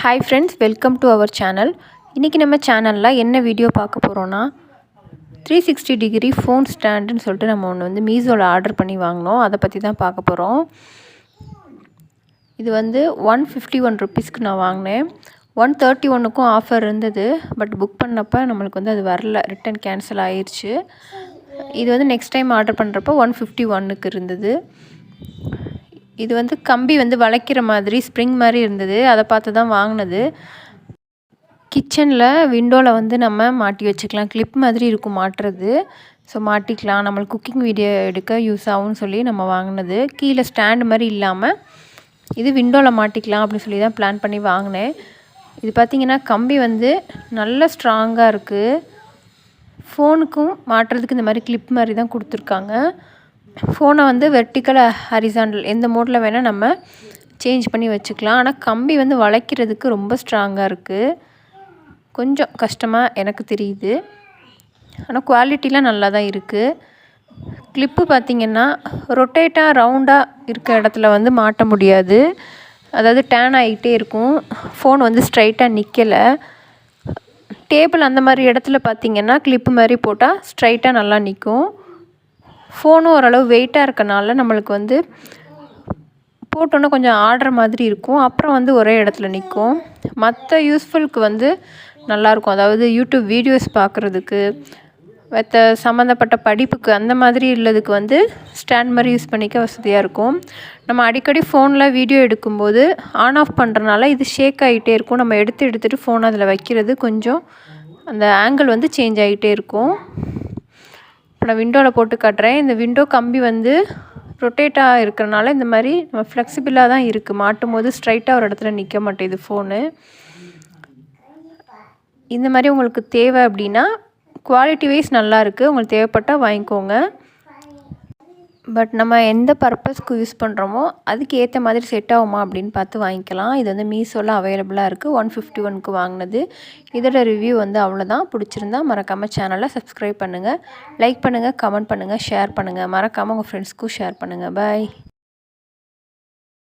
Hi friends welcome to our channel இன்றைக்கி நம்ம சேனலில் என்ன வீடியோ பார்க்க போகிறோன்னா த்ரீ சிக்ஸ்டி டிகிரி ஃபோன் ஸ்டாண்டுன்னு சொல்லிட்டு நம்ம ஒன்று வந்து மீஷோவில் ஆர்டர் பண்ணி வாங்கினோம். அதை பற்றி தான் பார்க்க போகிறோம் இது வந்து ஒன் ஃபிஃப்டி ஒன் ருப்பீஸ்க்கு நான் வாங்கினேன். ஒன் தேர்ட்டி ஒன்றுக்கும் ஆஃபர் இருந்தது. பட் புக் பண்ணப்போ நம்மளுக்கு வந்து அது வரல. ரிட்டன் கேன்சல் ஆயிடுச்சு இது வந்து நெக்ஸ்ட் டைம் ஆர்டர் பண்ணுறப்போ ஒன் ஃபிஃப்டி ஒன்னுக்கு இருந்தது. இது வந்து கம்பி வந்து வளைக்கிற மாதிரி ஸ்ப்ரிங் மாதிரி இருந்தது. அதை பார்த்து தான் வாங்கினது. கிச்சனில் விண்டோவில் வந்து நம்ம மாட்டி வச்சுக்கலாம். கிளிப் மாதிரி இருக்கும் மாட்டுறது. ஸோ மாட்டிக்கலாம். நம்மளுக்கு குக்கிங் வீடியோ எடுக்க யூஸ் ஆகும்னு சொல்லி நம்ம வாங்கினது. கீழே ஸ்டாண்டு மாதிரி இல்லாமல் இது விண்டோவில் மாட்டிக்கலாம் அப்படின்னு சொல்லி தான் பிளான் பண்ணி வாங்கினேன். இது பார்த்திங்கன்னா கம்பி வந்து நல்ல ஸ்ட்ராங்காக இருக்குது ஃபோனுக்கும் மாட்டுறதுக்கு இந்த மாதிரி கிளிப் மாதிரி தான் கொடுத்துருக்காங்க. ஃபோனை வந்து வெர்டிக்கலாக ஹரிசாண்டல் எந்த மோடில் வேணால் நம்ம சேஞ்ச் பண்ணி வச்சுக்கலாம். ஆனால் கம்பி வந்து வளைக்கிறதுக்கு ரொம்ப ஸ்ட்ராங்காக இருக்குது கொஞ்சம் கஷ்டமாக எனக்கு தெரியுது. ஆனால் குவாலிட்டிலாம் நல்லா தான் இருக்குது கிளிப்பு பார்த்திங்கன்னா ரொட்டேட்டாக ரவுண்டாக இருக்க இடத்துல வந்து மாட்ட முடியாது. அதாவது டேன் ஆகிட்டே இருக்கும். ஃபோன் வந்து ஸ்ட்ரைட்டாக நிற்கலை டேபிள் அந்த மாதிரி இடத்துல பார்த்திங்கன்னா கிளிப்பு மாதிரி போட்டால் ஸ்ட்ரைட்டாக நல்லா நிற்கும் ஃபோனும் ஓரளவு வெயிட்டாக இருக்கனால நம்மளுக்கு வந்து போட்டோன்னே கொஞ்சம் ஆடுற மாதிரி இருக்கும். அப்புறம் வந்து ஒரே இடத்துல நிற்கும் மற்ற யூஸ்ஃபுல்க்கு வந்து நல்லாயிருக்கும் அதாவது யூடியூப் வீடியோஸ் பார்க்குறதுக்கு மற்ற சம்மந்தப்பட்ட படிப்புக்கு அந்த மாதிரி உள்ளதுக்கு வந்து ஸ்டாண்ட் மாதிரி யூஸ் பண்ணிக்க வசதியாக இருக்கும். நம்ம அடிக்கடி ஃபோனில் வீடியோ எடுக்கும்போது ஆன் ஆஃப் பண்ணுறனால இது ஷேக் ஆகிட்டே இருக்கும். நம்ம எடுத்து எடுத்துகிட்டு ஃபோன் அதில் வைக்கிறது கொஞ்சம் அந்த ஆங்கிள் வந்து சேஞ்ச் ஆகிட்டே இருக்கும். இப்போ நான் விண்டோவில் போட்டு காட்டுறேன். இந்த விண்டோ கம்பி வந்து ரொட்டேட்டாக இருக்கிறனால இந்த மாதிரி நம்ம ஃப்ளெக்சிபிளாக தான் இருக்குது மாட்டும் போது ஸ்ட்ரைட்டாக ஒரு இடத்துல நிற்க மாட்டேது ஃபோனு இந்த மாதிரி உங்களுக்கு தேவை அப்படின்னா குவாலிட்டி வைஸ் நல்லா இருக்குது உங்களுக்கு தேவைப்பட்டால் வாங்கிக்கோங்க. பட் நம்ம எந்த பர்பஸ்க்கு யூஸ் பண்ணுறோமோ அதுக்கு ஏற்ற மாதிரி செட் ஆகுமா அப்படின்னு பார்த்து வாங்கிக்கலாம். இது வந்து மீஷோவில் அவைலபிளாக இருக்குது ஒன் ஃபிஃப்டி ஒனுக்கு வாங்கினது. இதோட ரிவ்யூ வந்து அவ்வளோதான் பிடிச்சிருந்தா மறக்காமல் சேனலை சப்ஸ்கிரைப் பண்ணுங்கள் லைக் பண்ணுங்கள் கமெண்ட் பண்ணுங்கள் ஷேர் பண்ணுங்கள் மறக்காமல் உங்கள் ஃப்ரெண்ட்ஸ்க்கும் ஷேர் பண்ணுங்கள் பாய்